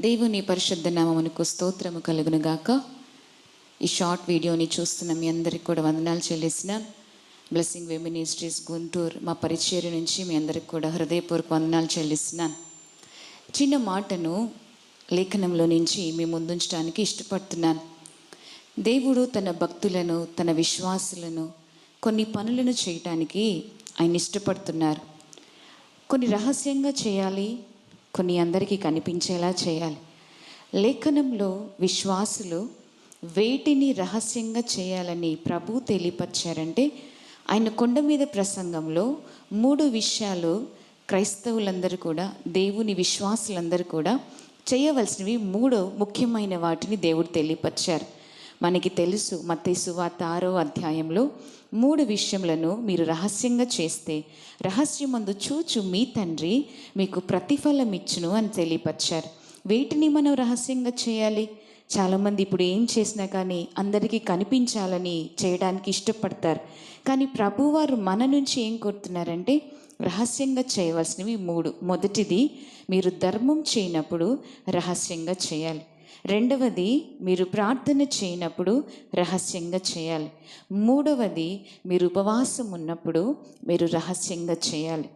దేవుని పరిశుద్ధ నామమునకు స్తోత్రము కలుగును గాక. ఈ షార్ట్ వీడియోని చూస్తున్న మీ అందరికి కూడా వందనాలు చెల్లిసిన బ్లెస్సింగ్ వే మినిస్ట్రీస్ గుంటూరు మా పరిచర్య నుంచి మీ అందరికి కూడా హృదయపూర్వక వందనాలు చెల్లిస్తున్నాను చిన్న మాటను లేఖనంలో నుంచి మీ ముందుంచడానికి ఇష్టపడుతున్నాను. దేవుడు తన భక్తులను తన విశ్వాసులను కొన్ని పనులను చేయటానికి ఆయన ఇష్టపడుతున్నారు. కొన్ని రహస్యంగా చేయాలి కొన్ని అందరికీ కనిపించేలా చేయాలి. లేఖనంలో విశ్వాసులు వేటిని రహస్యంగా చేయాలని ప్రభు తెలియపరిచారంటే ఆయన కొండ మీద ప్రసంగంలో మూడు విషయాలు క్రైస్తవులందరూ కూడా దేవుని విశ్వాసులందరూ కూడా చేయవలసినవి మూడు ముఖ్యమైన వాటిని దేవుడు తెలియపరిచారు. మనకి తెలుసు మత్తేసు వార్త ఆరో అధ్యాయంలో మూడు విషయములను మీరు రహస్యంగా చేస్తే రహస్యమందు చూచు మీ తండ్రి మీకు ప్రతిఫలం ఇచ్చును అని తెలియపరిచారు. వీటిని మనం రహస్యంగా చేయాలి? చాలామంది ఇప్పుడు ఏం చేసినా కానీ అందరికీ కనిపించాలని చేయడానికి ఇష్టపడతారు. కానీ ప్రభువారు మన నుంచి ఏం కోరుతున్నారంటే రహస్యంగా చేయవలసినవి మూడు. మొదటిది మీరు ధర్మం చేయనప్పుడు రహస్యంగా చేయాలి. రెండవది మీరు ప్రార్థన చేయనప్పుడు రహస్యంగా చేయాలి. మూడవది మీరు ఉపవాసం ఉన్నప్పుడు మీరు రహస్యంగా చేయాలి.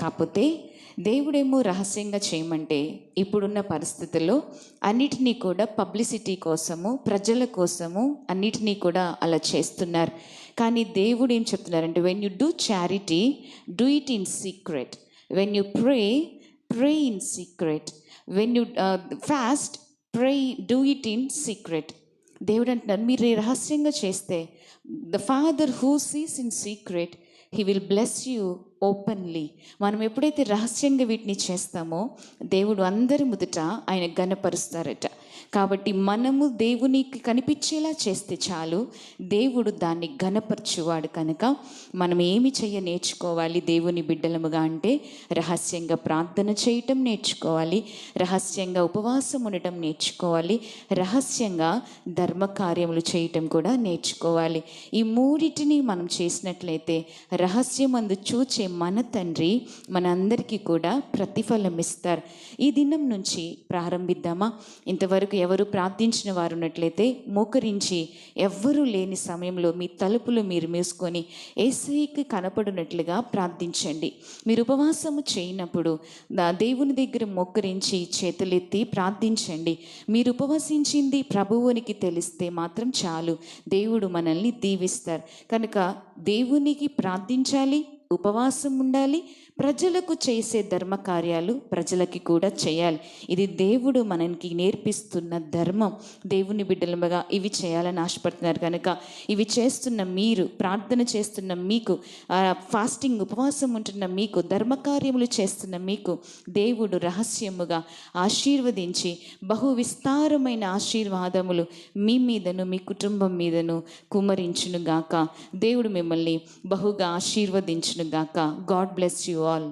కాకపోతే దేవుడేమో రహస్యంగా చేయమంటే ఇప్పుడున్న పరిస్థితుల్లో అన్నిటినీ కూడా పబ్లిసిటీ కోసము ప్రజల కోసము అన్నిటినీ కూడా అలా చేస్తున్నారు. కానీ దేవుడు ఏం చెప్తున్నారంటే when you do charity do it in secret when you pray pray in secret when you fast pray do it in secret దేవుడు అంటున్నారు మీరు రహస్యంగా చేస్తే the father who sees in secret he will bless you openly మనం ఎప్పుడైతే రహస్యంగా వీటిని చేస్తామో దేవుడు అందరి ముదుట ఆయన గనపరుస్తారట కాబట్టి మనము దేవునికి కనిపించేలా చేస్తే చాలు. దేవుడు దాన్ని ఘనపరచువాడు కనుక మనం ఏమి చెయ్య నేర్చుకోవాలి దేవుని బిడ్డలముగా అంటే? రహస్యంగా ప్రార్థన చేయటం నేర్చుకోవాలి. రహస్యంగా ఉపవాసం ఉండటం నేర్చుకోవాలి. రహస్యంగా ధర్మ కార్యములు చేయటం కూడా నేర్చుకోవాలి. ఈ మూడిటిని మనం చేసినట్లయితే రహస్యమందు చూచే మన తండ్రి మనందరికీ కూడా ప్రతిఫలం ఇస్తారు ఈ దినం నుంచి ప్రారంభిద్దామా? ఇంతవరకు ఎవరు ప్రార్థించిన వారు ఉన్నట్లయితే మోకరించి ఎవ్వరూ లేని సమయంలో మీ తలుపులు మీరు మేసుకొని ఏసైకి కనపడినట్లుగా ప్రార్థించండి. మీరు ఉపవాసము చేయనప్పుడు దేవుని దగ్గర మోకరించి చేతులెత్తి ప్రార్థించండి. మీరు ఉపవసించింది ప్రభువునికి తెలిస్తే మాత్రం చాలు. దేవుడు మనల్ని దీవిస్తారు. కనుక దేవునికి ప్రార్థించాలి ఉపవాసం ఉండాలి ప్రజలకు చేసే ధర్మ కార్యాలు ప్రజలకి కూడా చేయాలి. ఇది దేవుడు మనకి నేర్పిస్తున్న ధర్మం. దేవుని బిడ్డలుగా ఇవి చేయాలని ఆశపడుతున్నారు కనుక ఇవి చేస్తున్న మీరు ప్రార్థన చేస్తున్న మీకు ఫాస్టింగ్ ఉపవాసం ఉంటున్న మీకు ధర్మకార్యములు చేస్తున్న మీకు దేవుడు రహస్యముగా ఆశీర్వదించి బహు విస్తారమైన ఆశీర్వాదములు మీ మీదను మీ కుటుంబం మీదను కుమరించును గాక దేవుడు మిమ్మల్ని బహుగా ఆశీర్వదించును గాక గాడ్ బ్లెస్ యు ఆల్